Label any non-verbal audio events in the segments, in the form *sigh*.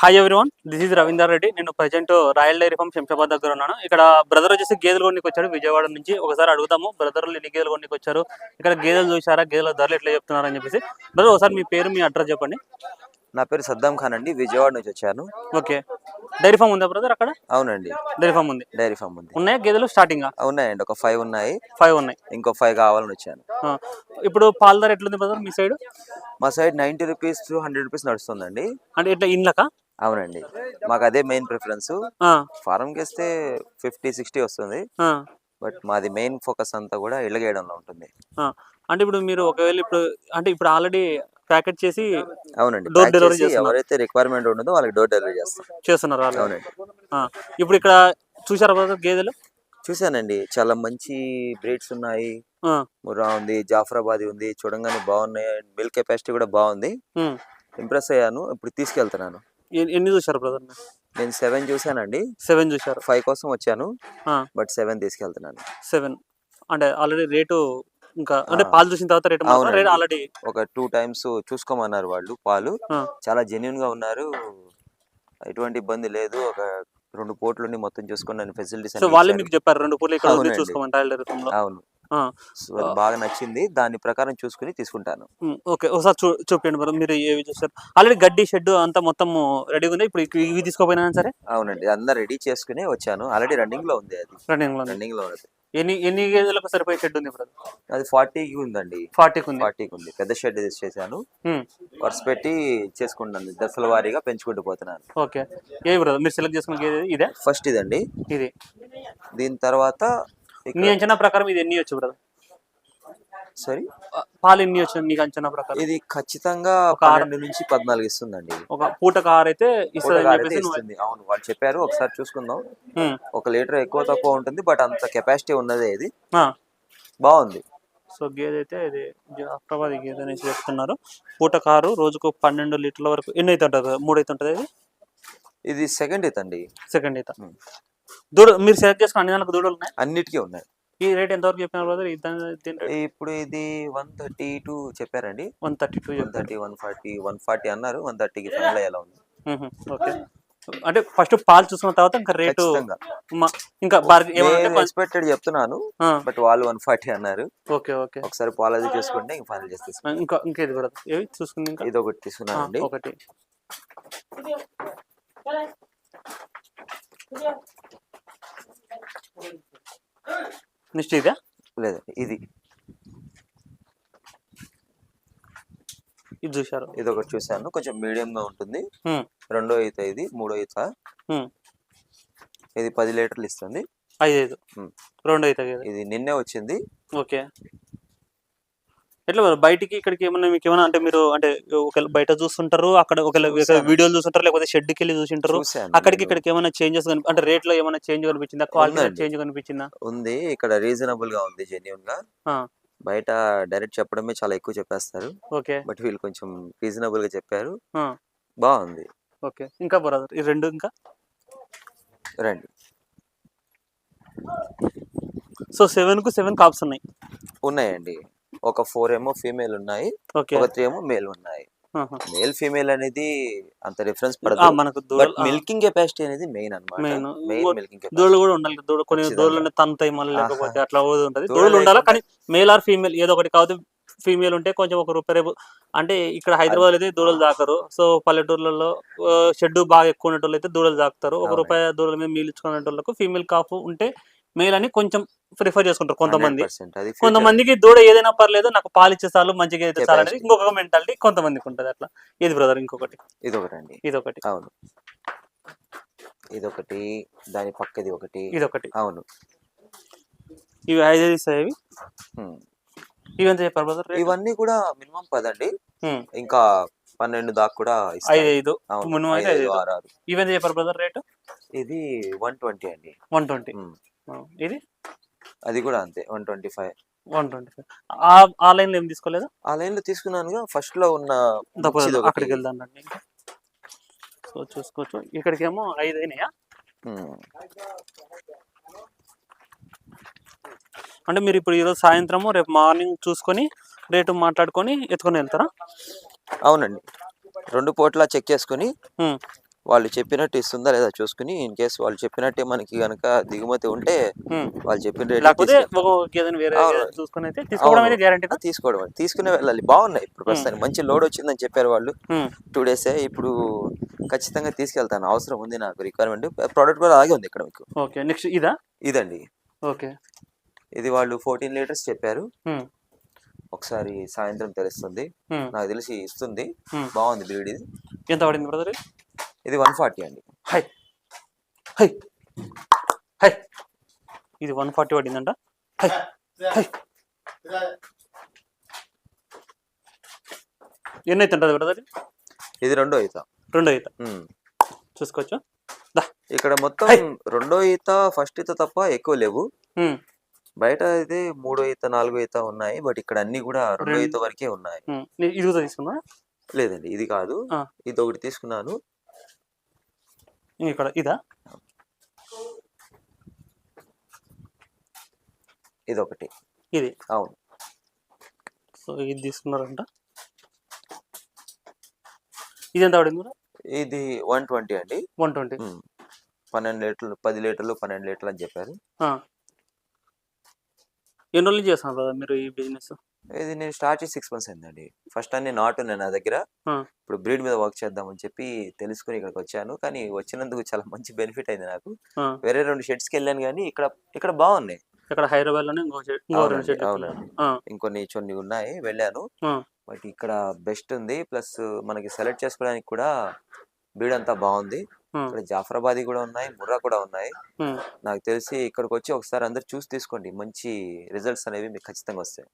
Hi everyone this is Ravinder Reddy నేను present royal dairy farm Shamshabad దగ్గర ఉన్నాను. ఇక్కడ బ్రదర్ వచ్చేసి గేదెలు కొనికి వచ్చాడు విజయవాడ నుంచి. ఒకసారి అడుగుతాము బ్రదర్లు ఎన్ని గేదెలు కొనికి వచ్చారు ఇక్కడ గేదెలు చూసారా గేదెల ధరలు ఎట్లా చెప్తున్నారు అని చెప్పేసి. బ్రదర్ ఒకసారి మీ పేరు మీ అడ్రస్ చెప్పండి. నా పేరు సద్దాం ఖాన్ అండి. విజయవాడ నుంచి వచ్చాను. ఓకే. డైరీ ఫామ్ ఉందా బ్రదర్ అక్కడ? అవునండి. డైరీ ఫామ్ ఉంది. డైరీ ఫామ్ ఉంది. ఉన్నాయా గేదెలు? స్టార్టింగ్ ఉన్నాయండి. ఒక ఫైవ్ ఉన్నాయి. ఫైవ్ ఉన్నాయి. ఇంకో ఫైవ్ కావాలని వచ్చాను. ఇప్పుడు పాల ధర ఎట్లుంది బ్రదర్ మీ సైడ్ మా side ninety rupees to hundred rupees నడుస్తుందండి. అంటే ఇట్లా ఇండ్లకా? అవునండి. మాకు అదే మెయిన్ ప్రిఫరెన్స్. ఆ, ఫారంకి వేస్తే ఫిఫ్టీ సిక్స్టీ వస్తుంది. బట్ మాది మెయిన్ ఫోకస్ అంతా కూడా ఇళ్ళగేయడంలో ఉంటుంది. అంటే ఇప్పుడు మీరు ఒకవేళ ఇప్పుడు అంటే ఇప్పుడు ఆల్రెడీ ప్యాకెట్ చేసి అవునండి. చేసి చేస్తున్నారు. ఎవరైతే రిక్వైర్మెంట్ ఉండదో వాళ్ళకి డోర్ డెలివరీ చేస్తాం. చేస్తున్నారు అవునండి. ఇప్పుడు ఇక్కడ చూసారా బ్రదర్ గేదెలు? చూశానండి చాలా మంచి బ్రీడ్స్ ఉన్నాయి. ముర్రా ఉంది జాఫరాబాద్ ఉంది. చూడంగానే బాగున్నాయి. మిల్క్ కెపాసిటీ కూడా బాగుంది. ఇంప్రెస్ అయ్యాను. ఇప్పుడు తీసుకెళ్తున్నాను. ఎన్ని- చూసారు బ్రదర్ నేను సెవెన్ చూశానండి. సెవెన్ చూసారు ఫైవ్ కోసం వచ్చాను. బట్ సెవెన్ తీసుకెళ్తున్నాను. సెవెన్ అంటే ఆల్రెడీ రేటు ఇంకా అంటే. పాలు చూసిన తర్వాత రేటు ఆల్రెడీ ఒక టూ టైమ్స్ చూసుకోమన్నారు వాళ్ళు పాలు. చాలా జెన్యున్గా ఉన్నారు. ఎటువంటి ఇబ్బంది లేదు. ఒక రెండు పోట్లని మొత్తం చూసుకొని నన్ను ఫెసిలిటీస్ వాళ్ళే మీకు చెప్పారు రెండు పూర్లు ఇక్కడ లో అవును. బాగా నచ్చింది. దాని ప్రకారం చూసుకుని తీసుకుంటాను. ఓకే. ఒకసారి చూ చూపించండి బ్రదర్. మీరు ఏవి చూసారు ఆల్రెడీ గడ్డి షెడ్ అంతా మొత్తం రెడీగా ఉంది. ఇప్పుడు ఇవి- తీసుకోపోయినా సరే? అవునండి. అందరు రెడీ చేసుకుని వచ్చాను. ఆల్రెడీ రన్నింగ్లో ఉంది అది. రన్నింగ్లో. రన్నింగ్లో ఉంది. ఎన్ని ఎన్ని గేదెలకు సరిపోయే షెడ్ ఉంది అది ఫార్టీకి ఉందండి. ఫార్టీకి ఉంది. ఫార్టీకి ఉంది. పెద్ద షెడ్ చేశాను. వర్స్ పెట్టి చేసుకుంటాను దశల వారీగా పెంచుకుంటూ పోతున్నాను. ఓకే. ఏ బ్రదర్? మీరు సెలెక్ట్ చేసుకున్న గేదె ఇదే? ఫస్ట్ ఇదండి. ఇది. దీని తర్వాత నీ అంచనా ప్రకారం ఇది ఎన్ని వచ్చు బ్రదర్ సారీ పాలు ఎన్ని వచ్చు నీకు అంచనా ప్రకారం? ఇది ఖచ్చితంగా ఒక ఆరు- పన్నెండు నుంచి పద్నాలుగు ఇస్తుందండి. ఒక పూట కార్ అయితే ఇస్తుంది. అవును వాళ్ళు చెప్పారు ఒకసారి చూసుకుందాం. ఒక లీటర్ ఎక్కువ తక్కువ ఉంటుంది బట్ అంత కెపాసిటీ ఉన్నదే ఇది. బాగుంది. సో గేదె అయితే ఇది జాఫ్రాబాద్ గేదె అనేసి చెప్తున్నారు. పూట కారు రోజుకు పన్నెండు లీటర్ల వరకు ఎన్ని అయితే ఉంటుంది మూడు అయితే ఉంటుంది ఇది? ఇది సెకండ్ ఇత్ అండి సెకండ్ అయితే ఉమ్. దూడ మీరు సెలెక్ట్ చేసుకున్న అన్ని దానికి దూడలు ఉన్నాయి? అన్నిటికీ ఉన్నాయి. ఈ రేట్ ఎంతవరకు చెప్పినారు బ్రదర్ ఇప్పుడు ఇది వన్ థర్టీ టూ చెప్పారండి. One thirty two one thirty one forty one forty అన్నారు. వన్ థర్టీకి ఫైనల్ అయ్యేలా ఉంది. ఓకే. అంటే ఫస్ట్ పాలు చూసుకున్న తర్వాత ఇంకా రేటు ఇంకా ఎక్స్పెక్టెడ్ చెప్తున్నాను బట్ వాళ్ళు వన్ ఫార్టీ అన్నారు. Okay okay. ఒకసారి పాలజీ చూసుకుంటే ఇంక ఫైనల్ చేసి ఇంకా ఇంకా ఇది కూడా. ఏవి చూసుకుంది ఇంకా? ఇది ఒకటి ఆ, తీసుకున్నానండి ఒకటి నెక్స్ట్ ఇదే? ఇది. ఇది చూశారు. ఇది ఒకటి చూశాను. కొంచెం మీడియం గా ఉంటుంది రెండో ఈత ఇది మూడో ఈత. ఇది పది లీటర్లు ఇస్తుంది. ఐదు ఐదు. రెండు కదా. ఇది నిన్నే వచ్చింది. ఓకే. ఎట్లా మరి? బయటికి ఇక్కడికి ఏమన్నా మీకు ఏమన్నా అంటే మీరు అంటే ఒకవేళ బయట చూస్తుంటారు అక్కడ ఒకవేళ. వీడియోలు చూస్తుంటారు లేకపోతే షెడ్కి వెళ్ళి చూసింటారు అక్కడికి. ఇక్కడికి ఏమైనా చేంజెస్ అంటే రేట్లో ఏమైనా చేంజ్ కనిపించిందా? క్వాలిటీ. చేంజ్ కనిపించిందా? ఉంది. ఇక్కడ రీజనబుల్గా ఉంది జెన్యున్గా. బయట డైరెక్ట్ చెప్పడమే చాలా ఎక్కువ చెప్పేస్తారు. ఓకే. బట్ వీళ్ళు కొంచెం రీజనబుల్గా చెప్పారు. బాగుంది. ఓకే. ఇంకా బ్రదర్ ఈ రెండు ఇంకా? రండి. సో సెవెన్కు సెవెన్ కాప్స్ ఉన్నాయి. ఉన్నాయండి. ఒక ఫోర్ ఏమో ఫీమేల్ ఉన్నాయి ఒక త్రీ ఏమో మేల్ ఉన్నాయి. మేల్ ఫీమేల్ అనేది అంత డిఫరెన్స్ పడదు. మనకు బట్ మిల్కింగ్ కెపాసిటీ అనేది మెయిన్ అన్నమాట. Main. మెయిన్ మిల్కింగ్ దూడలు కూడా ఉండాలి. దూడ కొన్ని. దూడలు మళ్ళీ. లేకపోతే అట్లా ఉంటది. దూడలు ఉండాలి? కానీ మేల్ ఆర్ ఫీమేల్ ఏదో ఒకటి కాదు ఫీమేల్ ఉంటే కొంచెం ఒక రూపాయి రేపు అంటే ఇక్కడ హైదరాబాద్ అయితే దూడలు దాకరు. సో పల్లెటూర్లలో షెడ్ బాగా ఎక్కువ ఉన్నట్టు అయితే దూడలు దాకుతారు. ఒక. రూపాయి దూడల మీద మీల్ ఇచ్చుకునేటోళ్ళకు ఫీమేల్ కాపు ఉంటే మేల్ అని కొంచెం ప్రిఫర్ చేసుకుంటారు కొంతమంది. 100% అది future. కొంతమందికి దూడ ఏదైనా పర్లేదు నాకు పాలు ఇచ్చే చాలు మంచిగా అయితే చాలు అనేది. ఇంకొక మెంటాలిటీ కొంతమందికి ఉంటుంది అట్లా. ఇది బ్రదర్ ఇంకొకటి. ఇది ఒకటండి ఇది ఒకటి అవును. ఇదొకటి దాని పక్కది ఒకటి. ఇది ఒకటి అవును. ఇవి ఐదు ఇస్తాయి ఇవి? హ్మ్. ఇవి ఎంత చెప్పారు బ్రదర్ ఇవన్నీ కూడా మినిమం పదండి. ఇంకా పన్నెండు దాకా కూడా ఐదు. ఐదు. మినిమం అయితే ఐదు, ఆరు. ఇవి ఎంత చెప్పారు బ్రదర్ రేటు ఇది వన్ ట్వంటీ అండి. One twenty. ఇది? అది కూడా అంతే one twenty five. One twenty five. ఆ లైన్లో ఏం తీసుకోలేదా? ఆ లైన్లో తీసుకున్నానుగా ఫస్ట్లో ఉన్న. అక్కడికి వెళ్దాం ఇంకా. సో చూసుకోవచ్చు. ఇక్కడికేమో ఐదు అయినాయా. అంటే మీరు ఇప్పుడు ఈరోజు సాయంత్రము రేపు మార్నింగ్ చూసుకొని రేటు మాట్లాడుకొని ఎత్తుకొని వెళ్తారా? అవునండి. రెండు పూట్ల చెక్ చేసుకుని. వాళ్ళు చెప్పినట్టు ఇస్తుందా లేదా చూసుకుని ఇన్ కేస్ వాళ్ళు చెప్పినట్టే మనకి గనక దిగుమతి ఉంటే. వాళ్ళు చెప్పిన రేట్ తీసుకోవడం. తీసుకునే వెళ్ళాలి. బాగున్నాయి ఇప్పుడు ప్రస్తుతానికి. మంచి లోడ్ వచ్చిందని చెప్పారు వాళ్ళు. టూ డేసే ఇప్పుడు ఖచ్చితంగా తీసుకెళ్తాను. అవసరం ఉంది నాకు రిక్వైర్మెంట్ ప్రోడక్ట్ కూడా అలాగే ఉంది ఇక్కడ మీకు. ఓకే. నెక్స్ట్ ఇదా? ఇదండి. ఓకే. ఇది వాళ్ళు ఫోర్టీన్ లీటర్స్ చెప్పారు. ఒకసారి సాయంత్రం తెలుస్తుంది. నాకు తెలిసి ఇస్తుంది. బాగుంది బ్రీడ్ ఇది. ఎంత పడింది బ్రదర్? ఇది వన్ ఫార్టీ అండి. హై. హై. హై. ఇది వన్ ఫార్టీ పడిందంట. హై. హై. ఎన్ని అయితే ఉంటుంది బ్రదర్ ఇది? రెండో ఈత. రెండో ఈత. చూసుకోవచ్చు? ఇక్కడ మొత్తం. రెండో ఈత ఫస్ట్ ఈత తప్ప ఎక్కువ లేవు. బయట అయితే మూడో ఈత నాలుగో ఈత ఉన్నాయి. బట్ ఇక్కడ అన్ని కూడా రెండో. ఈత వరకే ఉన్నాయి. ఇది తీసుకున్నా లేదండి ఇది కాదు. ఇది ఒకటి తీసుకున్నాను. ఇక్కడ ఇదా? ఇది ఒకటి ఇది? అవును. సో ఇది తీసుకున్నారంట. ఇది ఎంత పడింది ఇది వన్ ట్వంటీ అండి. One twenty. పన్నెండు లీటర్లు పది లీటర్లు పన్నెండు లీటర్లు అని చెప్పారు. ఎన్ని రోజులు చేస్తున్నారు బ్రదర్ మీరు ఈ బిజినెస్? ఇది నేను స్టార్ట్ చేసి సిక్స్ మంత్స్ అయిందండి. ఫస్ట్ అన్ని నాట్ ఉన్నాయి నా దగ్గర. ఇప్పుడు బ్రీడ్ మీద వర్క్ చేద్దామని చెప్పి తెలుసుకుని ఇక్కడికి వచ్చాను. కానీ వచ్చినందుకు చాలా మంచి బెనిఫిట్ అయింది నాకు. వేరే రెండు షెడ్స్కి వెళ్ళాను కానీ ఇక్కడ ఇక్కడ బాగున్నాయి. ఇక్కడ హైదరాబాద్లోనే ఇంకొన్ని కొన్ని ఉన్నాయి వెళ్ళాను. బట్ ఇక్కడ బెస్ట్ ఉంది. ప్లస్ మనకి సెలెక్ట్ చేసుకోవడానికి కూడా బ్రీడ్ అంతా బాగుంది. ఇక్కడ జాఫరాబాదీ కూడా ఉన్నాయి ముర్రా కూడా ఉన్నాయి. నాకు తెలిసి ఇక్కడికి వచ్చి ఒకసారి అందరు చూసి తీసుకోండి. మంచి రిజల్ట్స్ అనేవి మీకు ఖచ్చితంగా వస్తాయి.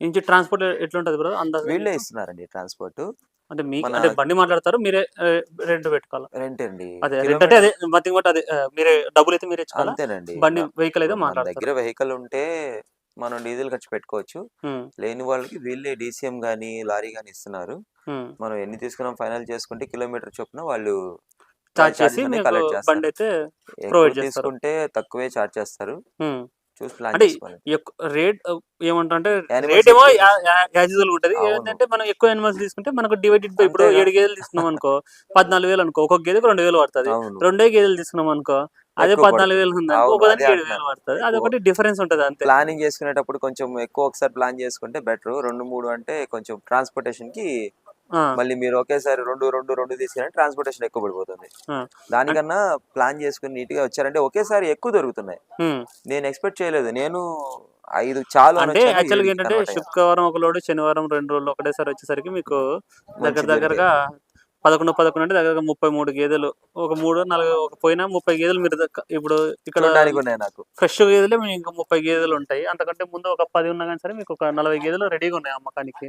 ఇంచి ట్రాన్స్పోర్ట్ ఎట్లుంటది బ్రో? అందాజ వీళ్ళే ఇస్తున్నారండి ట్రాన్స్పోర్ట్. అంటే మీకు మన- అంటే బండి మాట్లాడతారు మీరే రెంట్ పెట్టుకోవాలి? రెంట్ అండి. అదే రెంట్ అంటే అదే మధ్య అదే ఆ, మీరే డబ్బులు అయితే మీరే ఇచ్చుకోవాలా? అంతేనండి. బండి వెహికల్ అయితే మన మాట్లాడతారు. దగ్గర వెహికల్ ఉంటే మనం డీజిల్ ఖర్చు పెట్టుకోవచ్చు. ఉమ్, లేని వాళ్ళకి వీళ్ళే డీసీఎం గానీ లారీ గానీ ఇస్తున్నారు. ఉమ్. మనం ఎన్ని తీసుకున్నాం ఫైనల్ చేసుకుంటే కిలోమీటర్ చొప్పున వాళ్ళు చార్జ్ చేసి మీకు collect చేస్తారు. బండి అయితే ఎక్కువ చేస్తారు. తీసుకుంటే తక్కువే చార్జ్ చేస్తారు. ఉమ్. చూసి ప్లాన్ అంటే రేట్ ఏమంటే రేట్ ఏమో యాజువల్ ఉంటది. ఏంటంటే మనం ఎక్కువ అనిమల్స్ తీసుకుంటే మనకు డివైడెడ్ బై ఇప్పుడు. ఏడు గేదెలు తీసుకున్నాం అనుకో పద్నాలుగు వేలు అనుకో ఒక్కొక్క గేదెకు రెండు వేలు పడుతుంది రెండే గేదెలు తీసుకున్నాం అనుకో అదే పద్నాలుగు వేలు ఉంది ఒకదానికి ఏడు వేలు. పడుతుంది అది ఎక్కువ. ఒకటి డిఫరెన్స్ ఉంటది అంతే ప్లానింగ్ చేసుకునేటప్పుడు కొంచెం ఎక్కువ ఒకసారి ప్లాన్ చేసుకుంటే బెటర్ రెండు మూడు అంటే కొంచెం ట్రాన్స్పోర్టేషన్కి మళ్ళీ మీరు ఒకేసారి రెండు రెండు రెండు తీసుకుని ట్రాన్స్పోర్టేషన్ ఎక్కువ పడిపోతుంది. దానికన్నా ప్లాన్ చేసుకుని నీట్గా వచ్చారంటే ఒకేసారి ఎక్కువ దొరుకుతున్నాయి. నేను ఎక్స్పెక్ట్ చేయలేదు. నేను ఐదు చాలు అంటే యాక్చువల్గా ఏంటంటే. శుక్రవారం ఒక లోడు శనివారం రెండు రోజులు ఒకటేసారి వచ్చేసరికి మీకు దగ్గర దగ్గరగా పదకొండు పదకొండు అంటే దగ్గర ముప్పై మూడు గేదెలు. ఒక మూడు నాలుగు ఒక పోయినా ముప్పై గేదెలు మీరు ఇప్పుడు ఇక్కడ నాకు. ఫ్రెష్ గేదెలే మీకు ఇంకా ముప్పై గేదెలు ఉంటాయి. అంతకంటే ముందు ఒక పది ఉన్నా కానీ సరే మీకు ఒక నలభై గేదెలు రెడీగా ఉన్నాయి అమ్మకానికి.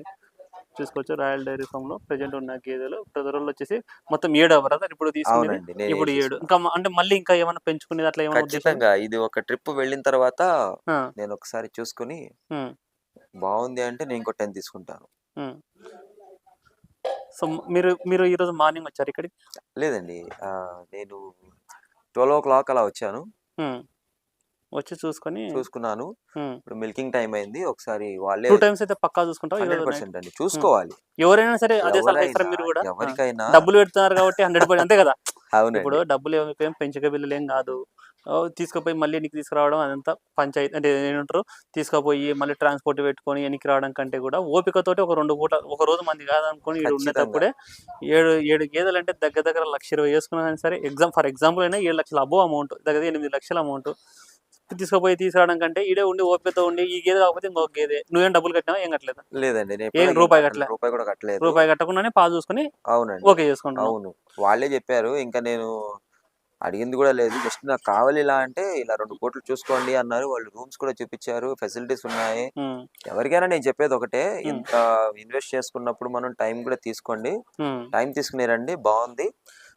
చూసుకోవచ్చు రాయల్ డైరీ ఫామ్లో ప్రెజెంట్ ఉన్న గేదెలు ప్రజలు వచ్చేసి మొత్తం ఏడు బ్రదర్ ఇప్పుడు నేను ఇప్పుడు ఏడు. ఇంకా అంటే మళ్ళీ ఇంకా ఏమైనా పెంచుకునేది అట్లా ఏమైనా ఖచ్చితంగా. ఇది ఒక ట్రిప్ వెళ్ళిన తర్వాత నేను ఒకసారి చూసుకుని బాగుంది అంటే నేను ఇంకో టెన్ తీసుకుంటాను. సో మీరు మీరు ఈరోజు మార్నింగ్ వచ్చారు ఇక్కడికి? లేదండి. నేను ట్వెల్వ్ ఓ క్లాక్ అలా వచ్చాను. వచ్చి చూసుకొని చూసుకున్నాను. ఇప్పుడు మిల్కింగ్ టైం అయింది. ఒకసారి వాళ్ళే టూ టైమ్స్ అయితే పక్కా చూసుకుంటాం హండ్రెడ్ ఈరోజు పర్సెంట్ అండి. చూసుకోవాలి. ఎవరైనా సరే అదే సలహా ఇస్తారు మీరు కూడా. ఎవరికైనా డబ్బులు పెడుతున్నారు కాబట్టి హండ్రెడ్ పర్సెంట్ అంతే కదా. అవునండి. ఇప్పుడు డబ్బులు ఏం పెంచక బిల్లులు ఏం కాదు తీసుకుపోయి మళ్ళీ ఎనికి తీసుకురావడం అదంతా పంచాయతీ అంటే ఏంటారు తీసుకుపోయి మళ్ళీ ట్రాన్స్పోర్ట్ పెట్టుకొని ఎనికి రావడం కంటే కూడా ఓపికతోటి ఒక రెండు పూట ఒక రోజు మంది కాదనుకొని ఇక్కడ. ఉండేటప్పుడే ఏడు ఏడు గేదెలు అంటే దగ్గర దగ్గర లక్ష ఇరవై వేసుకున్నా కానీ సరే ఎగ్జామ్ ఫర్ ఎగ్జాంపుల్ అయినా ఏడు లక్షల అబో అమౌంట్ దగ్గర ఎనిమిది లక్షల అమౌంట్. తీసుకుపోయి తీసుకురావడం కంటే ఈడే ఉండి ఓపికతో ఉండి ఈ గేదె కాకపోతే ఇంకొక గేదె. నువ్వేం డబ్బులు కట్టినావా? ఏం కట్టలేదు? లేదండి ఏం రూపాయి ఇంకా కట్టలే? రూపాయి కూడా కట్టలేదు. రూపాయి కట్టకుండానే పాలు చూసుకొని అవునండి. ఓకే చేసుకుంటాం అవును. వాళ్ళే చెప్పారు ఇంకా నేను అడిగింది కూడా లేదు. జస్ట్ నాకు కావాలి ఇలా అంటే ఇలా రెండు కోట్లు చూసుకోండి అన్నారు. వాళ్ళు రూమ్స్ కూడా చూపించారు ఫెసిలిటీస్ ఉన్నాయి. ఎవరికైనా నేను చెప్పేది ఒకటే ఇంత ఇన్వెస్ట్ చేసుకున్నప్పుడు మనం టైం కూడా తీసుకోండి. టైం తీసుకుని రండి బాగుంది.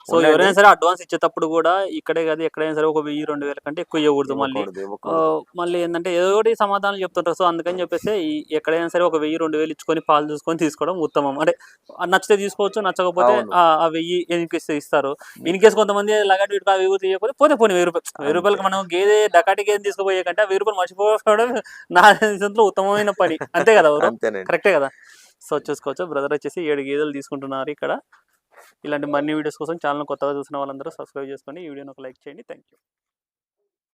సో ఎవరైనా సరే అడ్వాన్స్ ఇచ్చేటప్పుడు కూడా ఇక్కడే కాదు ఎక్కడైనా సరే ఒక వెయ్యి రెండు వేల కంటే ఎక్కువ ఇవ్వకూడదు మళ్ళీ. మళ్ళీ ఏంటంటే ఏదో ఒకటి సమాధానం చెప్తుంటారు. సో అందుకని చెప్పేసి ఎక్కడైనా సరే ఒక వెయ్యి రెండు వేలు ఇచ్చుకొని పాలు చూసుకొని తీసుకోవడం ఉత్తమం. అంటే నచ్చితే తీసుకోవచ్చు నచ్చకపోతే. ఆ వెయ్యి ఎనికిస్తే ఇస్తారు. ఇన్ కేసు కొంతమంది లగట్ వీటికి ఆ వెయ్యి తీయకపోతే పోతే పోనీ వెయ్యి రూపాయలు. వెయ్యి రూపాయలకి మనం గేదె డకాటి గేదె తీసుకుపోయే కంటే ఆ వెయ్యి రూపాయలు మర్చిపోవడం *laughs* నా దేశంలో ఉత్తమమైన పని. అంతే కదా *laughs* కరెక్టే కదా? సో చూసుకోవచ్చు. బ్రదర్ వచ్చేసి ఏడు గేదెలు తీసుకుంటున్నారు ఇక్కడ. ఇలాంటి మరిన్ని వీడియోస్ కోసం ఛానల్ కొత్తగా చూసిన వాళ్ళందరూ సబ్స్క్రైబ్ చేసుకోండి ఈ వీడియోని ఒక లైక్ చేయండి. Thank you